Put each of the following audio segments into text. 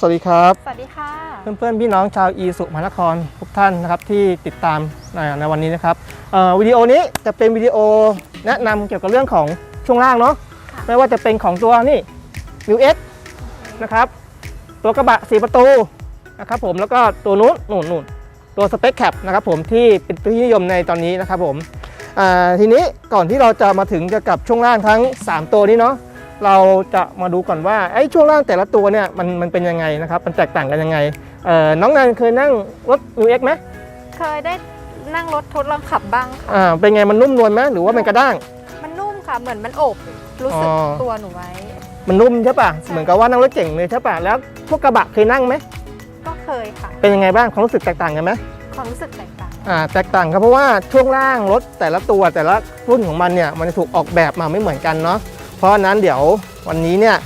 สวัสดีครับ สวัสดีค่ะ เพื่อนๆ พี่น้องชาวอีสุมหานครทุกท่านนะครับที่ติดตามในในวันนี้นะครับเอ่อวิดีโอนี้จะเป็นวิดีโอแนะนำเกี่ยวกับเรื่องของช่วงล่างเนาะค่ะไม่ว่าจะเป็นของตัวนี่ New X นะครับตัวกระบะ4ประตูนะครับผมแล้วก็ตัวนู้นนู่นนู่นตัวสเปคแคปนะครับผมที่เป็นที่นิยมในตอนนี้นะครับผมอ่าทีนี้ก่อนที่เราจะมาถึงเกี่ยวกับช่วงล่างทั้ง 3 ตัวนี้เนาะ เราจะมาดูก่อนว่าไอ้ช่วงล่างแต่ละตัวเนี่ยมันมันเป็นยังไงนะครับ มันแตกต่างกันยังไงเอ่อน้องนันเคยนั่งรถ New X ไหมเคยได้นั่งรถทดลองขับบ้างค่ะ อ่าเป็นไงมันนุ่มนวลไหมหรือว่ามันกระด้าง มันนุ่มค่ะเหมือนมันโอบรู้สึกอ๋อ ตัวหนูไว้ มันนุ่มใช่ปะใช่เหมือนกับว่านั่งรถเก่งเลยใช่ปะแล้วพวกกระบะเคยนั่งไหมก็เคยค่ะ เป็นยังไงบ้างความรู้สึกแตกต่างกันไหม ความรู้สึกแตกต่าง อ่าแตกต่างครับเพราะว่าช่วงล่างรถแต่ละตัวแต่ละรุ่นของมันเนี่ยมันจะถูกออกแบบมาไม่เหมือนกันเนาะเพ ราะนั้นเดี๋ยววันนี้เนี่ย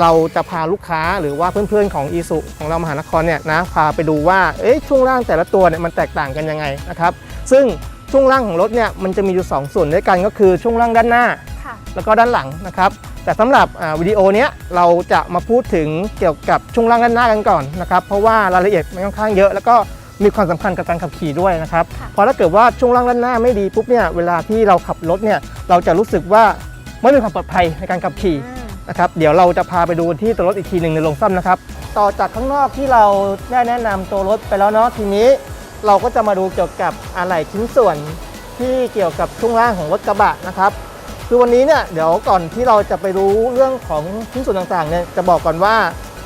เราจะพาลูกค้าหรือว่าเพื่อนๆของอีสุของเรามหานครเนี่ยนะพาไปดูว่าเอ๊ะช่วงล่างแต่ละตัวเนี่ยมันแตกต่างกันยังไงนะครับซึ่งช่วงล่างของรถเนี่ยมันจะมีอยู่สองส่วนด้วยกันก็คือช่วงล่างด้านหน้า แล้วก็ด้านหลังนะครับแต่สำหรับวิดีโอเนี้ยเราจะมาพูดถึงเกี่ยวกับช่วงล่างด้านหน้ากันก่อนนะครับเพราะว่ารายละเอียดมันค่อนข้างเยอะแล้วก็มีความสำคัญกับการขับขี่ด้วยนะครับเพราะถ้าเกิดว่าช่วงล่างด้านหน้าไม่ดีปุ๊บเนี่ยเวลาที่เราขับรถเนี่ยเราจะรู้สึกว่า ไม่มีความปลอดภัยในการขับขี่อืมนะครับเดี๋ยวเราจะพาไปดูที่ตัวรถอีกทีหนึ่งในโรงซ่อมนะครับ ต่อจากข้างนอกที่เราได้แนะนำตัวรถไปแล้วเนาะทีนี้เราก็จะมาดูเกี่ยวกับอะไหล่ชิ้นส่วนที่เกี่ยวกับช่วงล่างของรถกระบะนะครับคือวันนี้เนี่ยเดี๋ยวก่อนที่เราจะไปรู้เรื่องของชิ้นส่วนต่างๆเนี่ยจะบอกก่อนว่า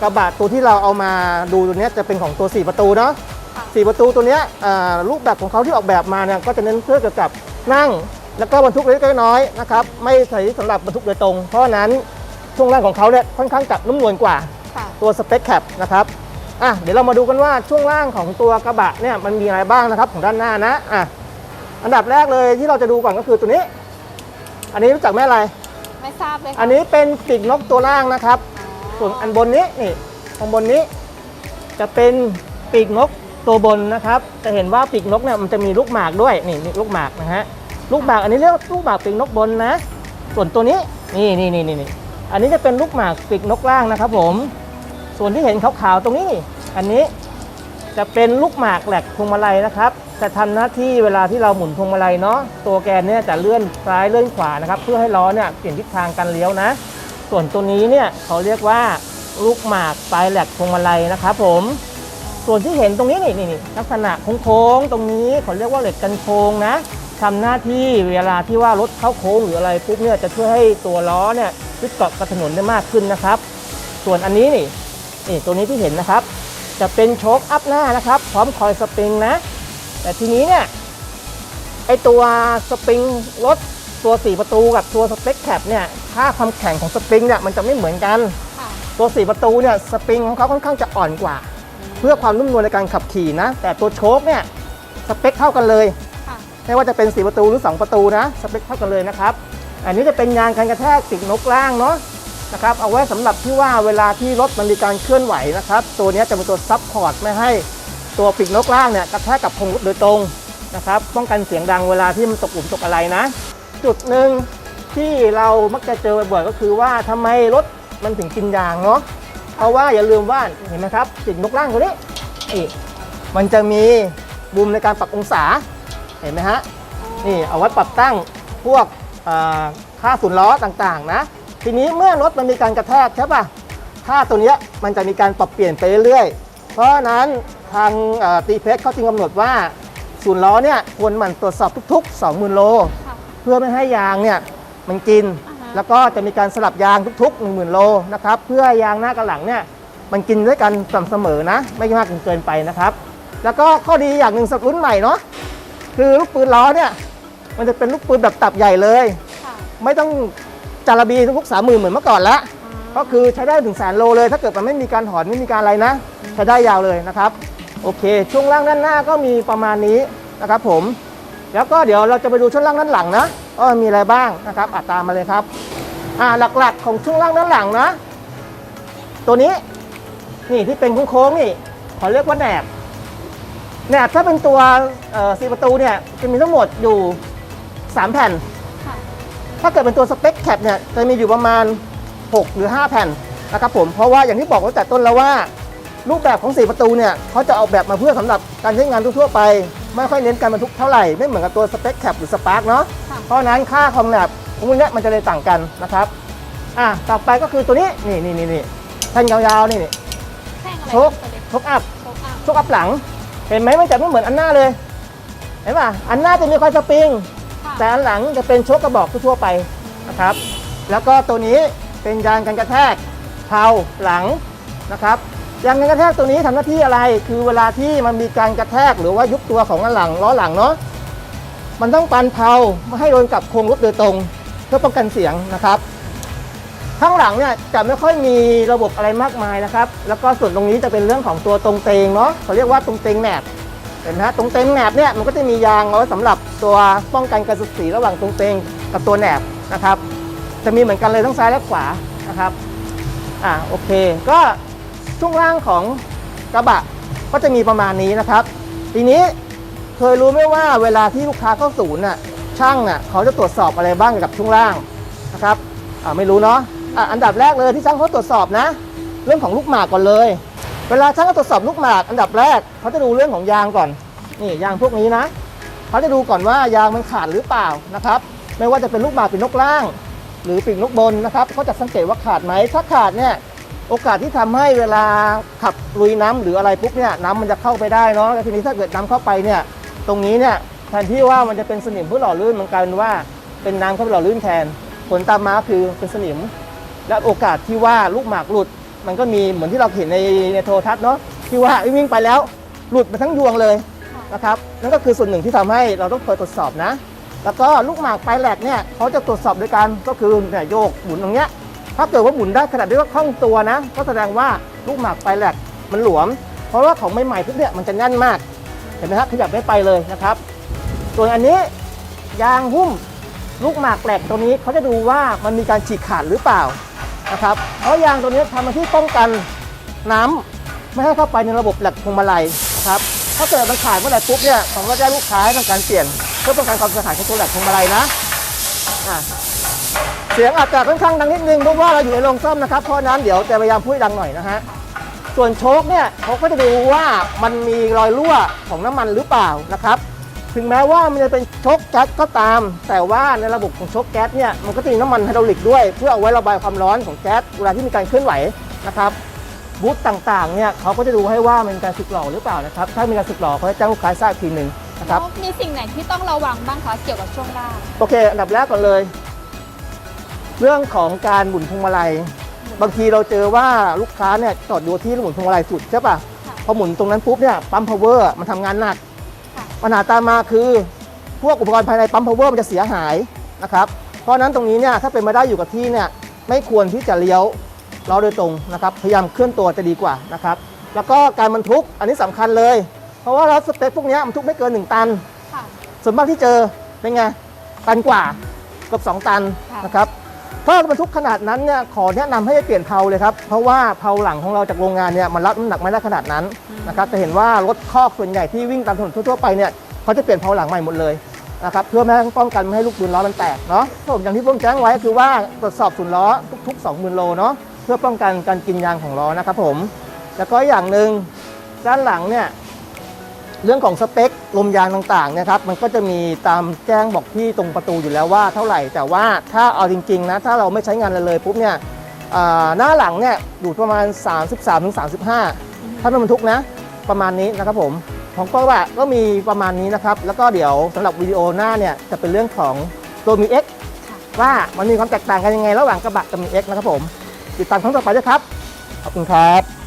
กระบะตัวที่เราเอามาดูตัวเนี้ยจะเป็นของตัว 4 ประตูเนาะค่ะ4ประตูตัวเนี้ยอ่ารูปแบบของเขาที่ออกแบบมาเนี่ยก็จะเน้นเพื่อเกี่ยวกับนั่ง แล้วก็บรรทุกเล็กๆน้อยๆนะครับไม่ใช้สำหรับบรรทุกโดยตรง เพราะฉะนั้นช่วงล่างของเขาเนี่ยค่อนข้างจับนุ่มนวลกว่าค่ะตัวสเปคแคปนะครับอะเดี๋ยวเรามาดูกันว่าช่วงล่างของตัวกระบะเนี่ยมันมีอะไรบ้างนะครับของด้านหน้านะอะอันดับแรกเลยที่เราจะดูก่อนก็คือตัวนี้ อันนี้รู้จักไหมอะไรไม่ทราบเลยค่ะอันนี้เป็นปีกนกตัวล่างนะครับ ส่วนอันบนนี้นี่ตรงบนนี้ จะเป็นปีกนกตัวบนนะครับ จะเห็นว่าปีกนกเนี่ยมันจะมีลูกหมากด้วยนี่นี่ลูกหมากนะฮะ ลูกหมากอันนี้เรียกว่าลูกหมากปีกนกบนนะ ส่วนตัวนี้นี่นี่นี่นี่อันนี้จะเป็นลูกหมากปีกนกล่างนะครับ ผม ส่วนที่เห็นขาวๆตรงนี้นี่อันนี้จะเป็นลูกหมากแหลกพวงมาลัยนะครับ จะทำหน้าที่เวลาที่เราหมุนพวงมาลัยเนาะตัวแกนเนี่ยจะเลื่อนซ้ายเลื่อนขวานะครับ เพื่อให้ล้อเนี่ยเปลี่ยนทิศทางการเลี้ยวนะ ส่วนตัวนี้เนี่ยเขาเรียกว่าลูกหมากปลายแหลกพวงมาลัยนะครับผมส่วนที่เห็นตรงนี้นี่นี่นี่ลักษณะโค้งๆตรงนี้เขาเรียกว่าเหล็กกันโค้งนะ ทำหน้าที่เวลาที่ว่ารถเข้าโค้งหรืออะไรปุ๊บเนี่ยจะช่วยให้ตัวล้อเนี่ยยึดเกาะกับถนนได้มากขึ้นนะครับ ส่วนอันนี้นี่นี่ตัวนี้ที่เห็นนะครับ จะเป็นโชคอัพหน้านะครับ พร้อมคอยสปริงนะ แต่ทีนี้เนี่ยไอตัวสปริงรถตัว 4 ประตูกับตัวสเปคแคปเนี่ยค่าความแข็งของสปริงเนี่ยมันจะไม่เหมือนกัน ตัว 4 ประตูเนี่ยสปริงของเขาค่อนข้างจะอ่อนกว่า เพื่อความนุ่มนวลในการขับขี่นะ แต่ตัวโชคเนี่ยสเปคเท่ากันเลย ไม่ว่าจะเป็น 4 ประตูหรือ 2 ประตูนะสเปคเท่ากันเลยนะครับ อันนี้จะเป็นยางกันกระแทกติดนกล่างเนาะนะครับเอาไว้สำหรับที่ว่าเวลาที่รถมันมีการเคลื่อนไหวนะครับ ตัวนี้จะเป็นตัวซับพอร์ตไม่ให้ตัวปีกนกล่างเนี่ยกระแทกกับพงรถโดยตรงนะครับป้องกันเสียงดังเวลาที่มันตกหลุมตกอะไรนะ จุดหนึ่งที่เรามักจะเจอบ่อยๆก็คือว่าทำไมรถมันถึงกินยางเนาะเพราะว่าอย่าลืมว่าเห็นไหมครับปีกนกล่างตัวนี้มันจะมีบุมในการปรับองศา เห็นไหมฮะนี่เอาไว้ปรับตั้งพวกอ่าค่าศูนย์ล้อต่างๆนะ ทีนี้เมื่อรถมันมีการกระแทกใช่ปะค่าตัวเนี้ยมันจะมีการปรับเปลี่ยนไปเรื่อยๆ เพราะฉะนั้นทางตีเพชเขาจึงกำหนดว่าศูนย์ล้อเนี่ยควรหมั่นตรวจสอบทุก ๆ 20,000 โลค่ะเพื่อไม่ให้ยางเนี่ยมันกินอ่าฮะแล้วก็จะมีการสลับยางทุกๆ 10,000 โลนะครับเพื่อยางหน้ากับหลังเนี่ยมันกินด้วยกันสม่ำเสมอนะ ไม่มากจนเกินไปนะครับ แล้วก็ข้อดีอย่างหนึ่งสำหรับรุ่นใหม่เนาะ คือลูกปืนล้อเนี่ย มันจะเป็นลูกปืนแบบตับใหญ่เลย ค่ะไม่ต้องจาระบีทุกสามหมื่นเหมือนเมื่อก่อนละก็คือใช้ได้ถึงแสนโลเลย ถ้าเกิดมันไม่มีการถอนไม่มีการอะไรนะ ใช้ได้ยาวเลยนะครับ โอเค ช่วงล่างด้านหน้าก็มีประมาณนี้นะครับผม แล้วก็เดี๋ยวเราจะไปดูช่วงล่างด้านหลังนะว่ามีอะไรบ้างนะครับอาตามมาเลยครับ อ่าหลักๆของช่วงล่างด้านหลังนะ ตัวนี้นี่ที่เป็นโค้งๆนี่เขาเรียกว่าแหนบ แหนบถ้าเป็นตัวเอ่อสีประตูเนี่ยจะมีทั้งหมดอยู่ 3 แผ่นค่ะถ้าเกิดเป็นตัวสเปคแคปเนี่ยจะมีอยู่ประมาณ 6 หรือ 5 แผ่นนะครับผมเพราะว่าอย่างที่บอกตั้งแต่ต้นแล้วว่า รูปแบบของ4ประตูเนี่ยเขาจะออกแบบมาเพื่อสำหรับการใช้งานทั่วๆไป ไม่ค่อยเน้นการบรรทุกเท่าไหร่ไม่เหมือนกับตัวสเปคแคปหรือสปาร์กเนาะค่ะเพราะฉะนั้นค่าคอมแลบพวกนี้มันจะเลยต่างกันนะครับอะต่อไปก็คือตัวนี้นี่นี่นี่นี่แท่งยาวๆนี่นี่แท่งอะไรโชคตัวเล็กโชคอัพโชคอัพโชคอัพหลัง เห็นไหมมันจะไม่เหมือนอันหน้าเลย เห็นป่ะอันหน้าจะมีคอยสปริงค่ะแต่อันหลังจะเป็นโชคกระบอกทั่วๆไปนะครับ แล้วก็ตัวนี้เป็นยางกันกระแทกเผาหลังนะครับยางกันกระแทกตัวนี้ทำหน้าที่อะไร คือเวลาที่มันมีการกระแทกหรือว่ายุบตัวของอันหลังล้อหลังเนาะ มันต้องปันเผาไม่ให้โดนกับโครงรถโดยตรง เพื่อป้องกันเสียงนะครับ ข้างหลังเนี่ยจะไม่ค่อยมีระบบอะไรมากมายนะครับ แล้วก็ส่วนตรงนี้จะเป็นเรื่องของตัวตรงเตงเนาะเขาเรียกว่าตรงเตงแหนบเห็นไหมฮะตรงเตงแหนบเนี่ยมันก็จะมียางเอาไว้สำหรับตัวป้องกันการสุดสีระหว่างตรงเตงกับตัวแหนบนะครับ จะมีเหมือนกันเลยทั้งซ้ายและขวานะครับอ่าโอเค ก็ช่วงล่างของกระบะก็จะมีประมาณนี้นะครับ ทีนี้เคยรู้ไหมว่าเวลาที่ลูกค้าเข้าศูนย์น่ะช่างน่ะเขาจะตรวจสอบอะไรบ้างกับช่วงล่างนะครับอ่าไม่รู้เนาะ อะอันดับแรกเลยที่ช่างเขาตรวจสอบนะ เรื่องของลูกหมากก่อนเลย เวลาช่างเขาตรวจสอบลูกหมาก อันดับแรกเขาจะดูเรื่องของยางก่อนนี่ยางพวกนี้นะเขาจะดูก่อนว่ายางมันขาดหรือเปล่านะครับ ไม่ว่าจะเป็นลูกหมากปีกนกล่าง หรือปีกนกบนนะครับเขาจะสังเกตว่าขาดไหมถ้าขาดเนี่ยโอกาสที่ทำให้เวลาขับลุยน้ำหรืออะไรปุ๊บเนี่ยน้ำมันจะเข้าไปได้เนาะแล้วทีนี้ถ้าเกิดน้ำเข้าไปเนี่ยตรงนี้เนี่ยแทนที่ว่ามันจะเป็นสนิมเพื่อหล่อลื่นมันกลายเป็นว่าเป็นน้ำเข้าไปหล่อลื่นแทนผลตามมาคือเป็นสนิม และโอกาสที่ว่าลูกหมากหลุด มันก็มีเหมือนที่เราเห็นในในโทรทัศน์เนาะที่ว่าวิ่งไปแล้วหลุดไปทั้งยวงเลยนะครับนั่นก็คือส่วนหนึ่งที่ทำให้เราต้องเคอยตรวจสอบนะ แล้วก็ลูกหมากปลายแหลกเนี่ยเขาจะตรวจสอบด้วยกันก็คือเนี่ยโยกหมุนตรงเนี้ยถ้าเกิดว่าหมุนได้ขนาดที่ว่าคล่องตัวนะ ก็แสดงว่าลูกหมากปลายแหลกมันหลวม เพราะว่าของใหม่ๆพวกเนี่ยมันจะแน่นมากเห็นไหมครับขยับไม่ไปเลยนะครับส่วนอันนี้ยางหุ้มลูกหมากแหลกตัวนี้เขาจะดูว่ามันมีการฉีกขาดหรือเปล่า นะครับเพราะยางตัวนี้ทำมาที่ป้องกันน้ำไม่ให้เข้าไปในระบบแหลกพวงมาลัยนะครับถ้าเกิดมันขาดเมื่อไหร่ปุ๊บเนี่ยผมก็จะลูกค้าให้ทำการเปลี่ยนเพื่อป้องกันความเสียหายของตัวแหลกพวงมาลัยนะอะเสียงอาจจะค่อนข้างดังนิดนึงเพราะว่าเราอยู่ในโรงซ่อมนะครับเพราะนั้นเดี๋ยวจะพยายามพูดดังหน่อยนะฮะส่วนโชคเนี่ยเขาก็จะดูว่ามันมีรอยรั่วของน้ำมันหรือเปล่านะครับ ถึงแม้ว่ามันจะเป็นโชคแก๊สก็ตาม แต่ว่าในระบบของโชคแก๊สเนี่ยมันก็จะมีน้ำมันไฮดรอลิกด้วย เพื่อเอาไว้ระบายความร้อนของแก๊สเวลาที่มีการเคลื่อนไหวนะครับบูธต่างๆเนี่ยเขาก็จะดูให้ว่ามันมีการสึกหล่อหรือเปล่านะครับถ้ามีการสึกหล่อเขาจะแจ้งลูกค้าทราบอีกทีหนึ่งนะครับแล้วมีสิ่งไหนที่ต้องระวังบ้างคะเกี่ยวกับช่วงล่างโอเคอันดับแรกก่อนเลย เรื่องของการหมุนพวงมาลัย บางทีเราเจอว่าลูกค้าเนี่ยจอดดูที่หมุนพวงมาลัยสุดใช่ปะค่ะพอหมุนตรงนั้นปุ๊บเนี่ยปั๊มพาวเวอร์มันทำงานหนักค่ะ ปัญหาตามมาคือพวกอุปกรณ์ภายในปั๊มพาวเวอร์มันจะเสียหายนะครับเพราะฉะนั้นตรงนี้เนี่ยถ้าเป็นมาได้อยู่กับที่เนี่ยไม่ควรที่จะเลี้ยวล้อโดยตรงนะครับพยายามเคลื่อนตัวจะดีกว่านะครับแล้วก็การบรรทุกอันนี้สำคัญเลย เพราะว่ารถสเปคพวกเนี้ยบรรทุกไม่เกิน 1 ตันค่ะส่วนมากที่เจอเป็นไงตันกว่าเกือบ2 ตันค่ะนะครับ ถ้าบรรทุกขนาดนั้นเนี่ยขอแนะนำให้เปลี่ยนเพลาเลยครับเพราะว่าเพลาหลังของเราจากโรงงานเนี่ยมันรับน้ำหนักไม่ได้ขนาดนั้นนะครับจะเห็นว่ารถคอกส่วนใหญ่ที่วิ่งตามถนนทั่วๆไปเนี่ยเขาจะเปลี่ยนเพลาหลังใหม่หมดเลยนะครับเพื่อไม่ให้ป้องกันไม่ให้ลูกปืนล้อมันแตกเนาะผมอย่างที่ผมแจ้งไว้คือว่าตรวจสอบศูนย์ล้อทุกๆ20,000โลเนาะเพื่อป้องกันการกินยางของล้อนะครับผมแล้วก็อย่างหนึ่งด้านหลังเนี่ย เรื่องของสเปคลมยางต่างๆเนะครับมันก็จะมีตามแจ้งบอกที่ตรงประตูอยู่แล้วว่าเท่าไหร่แต่ว่าถ้าเอาจริงๆนะถ้าเราไม่ใช้งานเลยเลยปุ๊บเนี่ยอ่าหน้าหลังเนี่ยอยู่ประมาณ 33-35 ถ้าเป็นบรรทุกนะประมาณนี้นะครับผมของกระบะก็มีประมาณนี้นะครับ แล้วก็เดี๋ยวสำหรับวิดีโอหน้าเนี่ยจะเป็นเรื่องของตัวมี X ว่ามันมีความแตกต่างกันยังไง ระหว่างกระบะกับมี X นะครับผม ติดตามครั้งต่อไปด้วยครับ ขอบคุณครับ